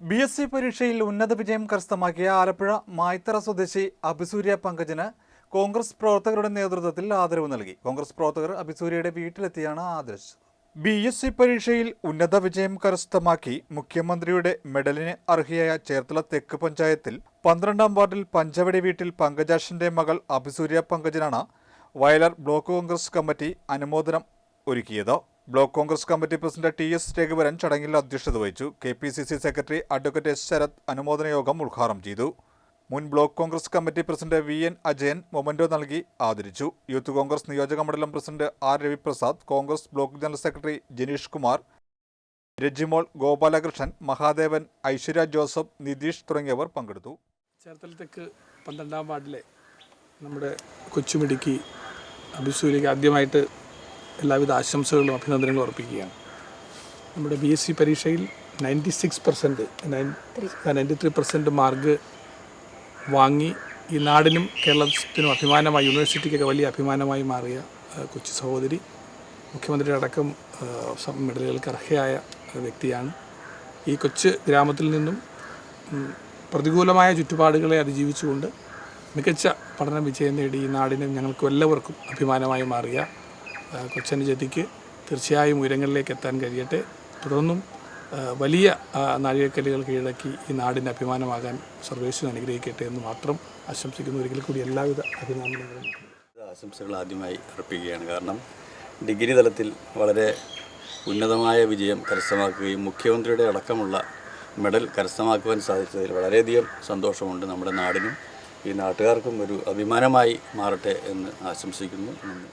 B S C പരീക്ഷയിൽ ഉന്നത വിജയം കരസ്ഥമാക്കിയ ആലപ്പുഴ മായ്ത്തറ സ്വദേശി അഭിസൂര്യ പങ്കജിന് കോൺഗ്രസ് പ്രവർത്തകരുടെ നേതൃത്വത്തിൽ ആദരവ് നൽകി. കോൺഗ്രസ് പ്രവർത്തകർ അഭിസൂര്യയുടെ വീട്ടിലെത്തിയാണ് ആദരിച്ചത്. ബി എസ് സി പരീക്ഷയിൽ ഉന്നത വിജയം കരസ്ഥമാക്കി മുഖ്യമന്ത്രിയുടെ മെഡലിന് അർഹിയായ ചേർത്തല തെക്ക് പഞ്ചായത്തിൽ പന്ത്രണ്ടാം വാർഡിൽ പഞ്ചവടി വീട്ടിൽ പങ്കജാഷിന്റെ മകൾ അഭിസൂര്യ പങ്കജിനാണ് വയലാർ ബ്ലോക്ക് കോൺഗ്രസ് കമ്മിറ്റി അനുമോദനം ഒരുക്കിയത്. Block Congress committee president T S Raghuvaran ചടങ്ങിൽ അധ്യക്ഷത വഹിച്ചു. K P C C secretary advocate S Sarath അനുമോദന യോഗം ഉദ്ഘാടനം ചെയ്തു. മുൻ block Congress committee president V N Ajayan memento നൽകി ആദരിച്ചു. യൂത്ത് കോൺഗ്രസ് നിയോജക മണ്ഡലം president R Raviprasad Congress block general secretary Janeesh Kumar Rajimol Gopalakrishnan Mahadevan Aishwarya Joseph Nitheesh തുടങ്ങിയവർ പങ്കെടുത്തു. ചേർത്തലത്തേക്ക് പന്ത്രണ്ടാം വാർഡിലെ നമ്മുടെ കൊച്ചുമിടുക്കി അഭിസൂര്യക്ക് ആദ്യമായിട്ട് എല്ലാവിധ ആശംസകളും അഭിനന്ദനങ്ങളും അർപ്പിക്കുകയാണ്. നമ്മുടെ ബി എസ് സി പരീക്ഷയിൽ ninety six percent ninety three percent mark വാങ്ങി ഈ നാടിനും കേരളത്തിനും അഭിമാനമായി യൂണിവേഴ്സിറ്റിക്കൊക്കെ വലിയ അഭിമാനമായി മാറിയ കൊച്ചു സഹോദരി മുഖ്യമന്ത്രിയുടെ അടക്കം മെഡലുകൾക്ക് അർഹയായ വ്യക്തിയാണ്. ഈ കൊച്ചു ഗ്രാമത്തിൽ നിന്നും പ്രതികൂലമായ ചുറ്റുപാടുകളെ അതിജീവിച്ചുകൊണ്ട് മികച്ച പഠന വിജയം നേടി ഈ നാടിനും ഞങ്ങൾക്കും എല്ലാവർക്കും അഭിമാനമായി മാറിയ കൊച്ചനുജതിക്ക് തീർച്ചയായും ഉയരങ്ങളിലേക്ക് എത്താൻ കഴിയട്ടെ. തുടർന്നും വലിയ നാഴികക്കല്ലുകൾ കീഴടക്കി ഈ നാടിന്റെ അഭിമാനമാകാൻ സർവേശ്വരൻ അനുഗ്രഹിക്കട്ടെ എന്ന് മാത്രം ആശംസിക്കുന്നു. ഒരിക്കൽ കൂടി എല്ലാവിധ അഭിനന്ദനങ്ങളും. ആശംസകൾ ആദ്യമായി അർപ്പിക്കുകയാണ്. കാരണം ഡിഗ്രി തലത്തിൽ വളരെ ഉന്നതമായ വിജയം കരസ്ഥമാക്കുകയും മുഖ്യമന്ത്രിയുടെ അടക്കമുള്ള മെഡൽ കരസ്ഥമാക്കുവാൻ സാധിച്ചതിൽ വളരെയധികം സന്തോഷമുണ്ട് നമ്മുടെ നാടിനും. ഈ നാട്ടുകാർക്കും ഒരു അഭിമാനമായി മാറട്ടെ എന്ന് ആശംസിക്കുന്നു. നന്ദി.